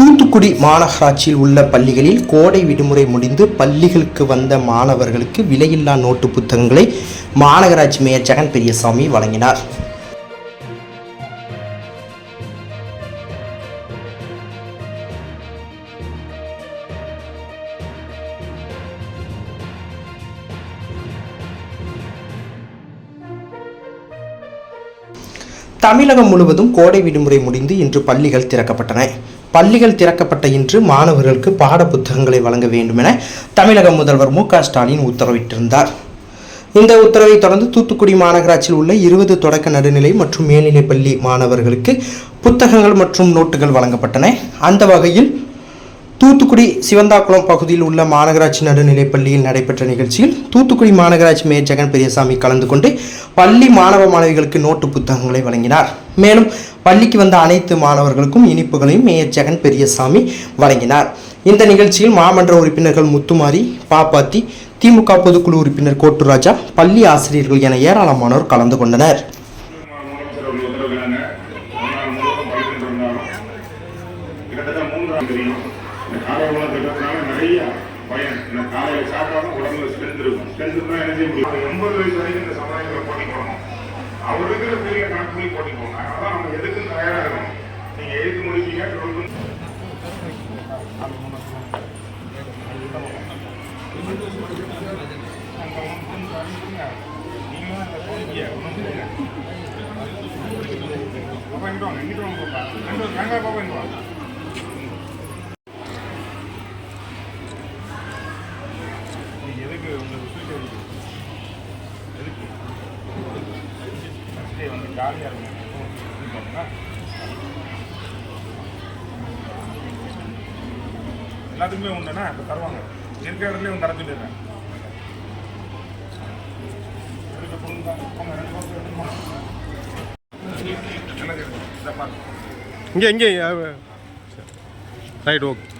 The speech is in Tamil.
தூத்துக்குடி மாநகராட்சியில் உள்ள பள்ளிகளில் கோடை விடுமுறை முடிந்து பள்ளிகளுக்கு வந்த மாணவர்களுக்கு விலையில்லா நோட்டு புத்தகங்களை மாநகராட்சி மேயர் ஜெகன் பெரியசாமி வழங்கினார். தமிழகம் முழுவதும் கோடை விடுமுறை முடிந்து இன்று பள்ளிகள் திறக்கப்பட்டன. பள்ளிகள் திறக்கப்பட்ட இன்று மாணவர்களுக்கு பாட புத்தகங்களை வழங்க வேண்டும் என தமிழக முதல்வர் மு க ஸ்டாலின் உத்தரவிட்டிருந்தார். இந்த உத்தரவை தொடர்ந்து தூத்துக்குடி மாநகராட்சியில் உள்ள இருபது தொடக்க நடுநிலை மற்றும் மேல்நிலைப் பள்ளி மாணவர்களுக்கு புத்தகங்கள் மற்றும் நோட்டுகள் வழங்கப்பட்டன. அந்த வகையில் தூத்துக்குடி சிவந்தாக்குளம் பகுதியில் உள்ள மாநகராட்சி நடுநிலைப்பள்ளியில் நடைபெற்ற நிகழ்ச்சியில் தூத்துக்குடி மாநகராட்சி மேயர் ஜெகன் பெரியசாமி கலந்து கொண்டு பள்ளி மாணவ மாணவிகளுக்கு நோட்டு புத்தகங்களை வழங்கினார். மேலும் பள்ளிக்கு வந்த அனைத்து மாணவர்களுக்கும் இனிப்புகளையும் மேயர் ஜெகன் பெரியசாமி வழங்கினார். இந்த நிகழ்ச்சியில் மாமன்ற உறுப்பினர்கள் முத்துமாரி பாப்பாத்தி திமுக பொதுக்குழு உறுப்பினர் கோட்டுராஜா பள்ளி ஆசிரியர்கள் என ஏராளமானோர் கலந்து கொண்டனர். கிட்டத்தட்ட இந்த காலை உணவு திட்டத்தினால நிறைய பயன். இந்த காலையில் சாப்பிடாம உடம்புல ஸ்ட்ரென்த் இருக்கும். ஸ்ட்ரென்த் தான் என்ன செய்ய முடியும் எண்பது வயசு வரைக்கும் இந்த சமுதாயத்தில் போட்டி போடணும். அவர் இருக்கிற பெரிய கணக்கு பண்ணி போட்டி போடணும். அதனால நம்ம எதுக்கும் தயாராக இருக்கணும். நீங்க எழுத்து முடிப்பீங்க டுவெல்த்து பாப்பா இங்கிட்டு வாங்க வாங்க பாப்பா. ரெண்டு வெங்காய பாப்பா இங்கிட்டு வாங்க? உங்களுக்கு ஸ்வீட் ஃபஸ்ட்டே வந்து காலியாக இருக்கும் எல்லாத்துக்குமே உண்டுண்ணா இப்போ தருவாங்க இருக்கிற இடத்துலயே வந்து தர சொல்லிடுறேன் இங்கே இங்கே ரைட் ஓகே